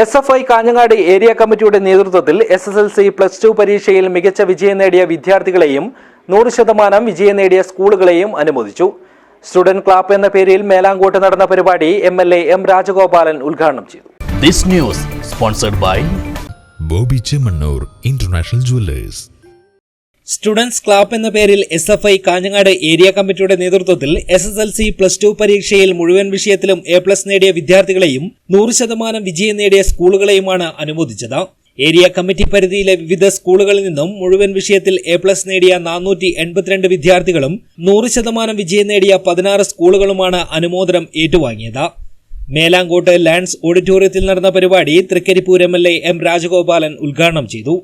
S F I Kanhangad area കമ്മിറ്റിയുടെ നേതൃത്വത്തിൽ S S L C plus two പരീക്ഷയിൽ മികച്ച വിജയം നേടിയ വിദ്യാർത്ഥികളെയും നൂറ് ശതമാനം വിജയം നേടിയ സ്കൂളുകളെയും അനുമോദിച്ചു. സ്റ്റുഡന്റ് ക്ലാപ്പ് എന്ന പേരിൽ മേലാങ്കോട്ട് നടന്ന പരിപാടി M L A M Rajagopalan ഉദ്ഘാടനം ചെയ്തു. This news sponsored by Bobby Chemmanur International Jewellers. Students club എന്ന പേരിൽ S F I Kanhangad area കമ്മിറ്റിയുടെ നേതൃത്വത്തിൽ S S L C plus two പരീക്ഷയിൽ മുഴുവൻ വിഷയത്തിലും എ പ്ലസ് നേടിയ വിദ്യാർത്ഥികളെയും നൂറ് ശതമാനം വിജയം നേടിയ സ്കൂളുകളെയുമാണ് അനുമോദിച്ചത്. ഏരിയ കമ്മിറ്റി പരിധിയിലെ വിവിധ സ്കൂളുകളിൽ നിന്നും മുഴുവൻ വിഷയത്തിൽ എ പ്ലസ് നേടിയ നാനൂറ്റി എൺപത്തിരണ്ട് വിദ്യാർത്ഥികളും നൂറ് ശതമാനം വിജയം നേടിയ പതിനാറ് സ്കൂളുകളുമാണ് അനുമോദനം ഏറ്റുവാങ്ങിയത്. മേലാങ്കോട്ട് ലാൻഡ്സ് ഓഡിറ്റോറിയത്തിൽ നടന്ന പരിപാടി Thrikaripur M L A M Rajagopalan ഉദ്ഘാടനം ചെയ്തു.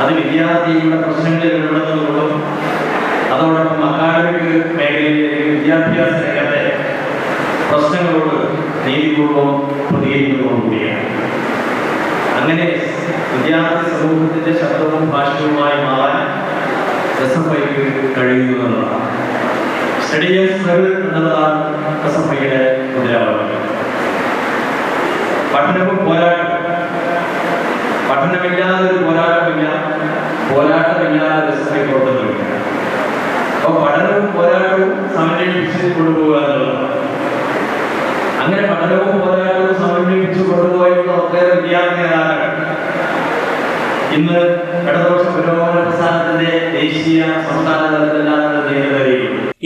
അത് വിദ്യാർത്ഥികളുടെ പ്രശ്നങ്ങളിൽ ഉള്ളതുകൊണ്ടും അതോടൊപ്പം അക്കാഡമിക് മേഖലയിലെ വിദ്യാഭ്യാസ രംഗത്തെ പ്രശ്നങ്ങളോട് നീതിപൂർവം പ്രതികരിക്കുന്നതോടുകൂടിയാണ് അങ്ങനെ വിദ്യാർത്ഥി സമൂഹത്തിന്റെ ശബ്ദവും ഭാഷവുമായി മാറാൻ എസ് എഫ് ഐക്ക് കഴിയുന്നു എന്നുള്ളതാണ് സ്റ്റഡിയസ് എന്നുള്ളതാണ് എസ് എഫ് ഐയുടെ മുദ്രാവാക്യം. പഠനവും പോരാട്ടം പഠനമില്ലാതെ ഒരു പോരാട്ടമില്ലാതെ പുറത്തുനിന്നില്ല അപ്പോൾ പഠനവും പോരാട്ടവും സമന്വയിപ്പിച്ച് കൊണ്ടുപോകുക എന്നുള്ളതാണ് അങ്ങനെ പഠനവും പോരാട്ടവും സമന്വയിപ്പിച്ച് കൊണ്ടുപോയിട്ടുള്ള ഒട്ടേറെ വിദ്യാർത്ഥി ഇന്ന് ഇടതുപക്ഷ പുരോഗമന പ്രസ്ഥാനത്തിന്റെ ദേശീയ സംസ്ഥാന തലത്തിലെല്ലാം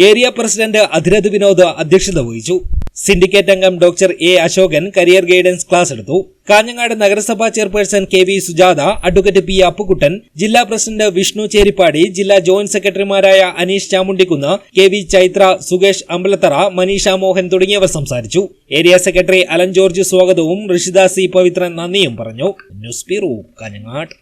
ഏരിയ പ്രസിഡന്റ് അധിരഥ് വിനോദ് അധ്യക്ഷത വഹിച്ചു. സിൻഡിക്കേറ്റ് അംഗം doctor A Ashokan career guidance class എടുത്തു. കാഞ്ഞങ്ങാട് നഗരസഭാ chairperson K V Sujatha advocate P Appukuttan ജില്ലാ പ്രസിഡന്റ് വിഷ്ണു ചേരിപ്പാടി ജില്ലാ ജോയിന്റ് സെക്രട്ടറിമാരായ അനീഷ് ചാമുണ്ടിക്കുന്ന് കെ വി ചൈത്ര സുകേഷ് അമ്പലത്തറ മനീഷ മോഹൻ തുടങ്ങിയവർ സംസാരിച്ചു. ഏരിയ സെക്രട്ടറി അലൻ ജോർജ് സ്വാഗതവും ഋഷിദാസി പവിത്രൻ നന്ദിയും പറഞ്ഞു. News bureau Kanhangad.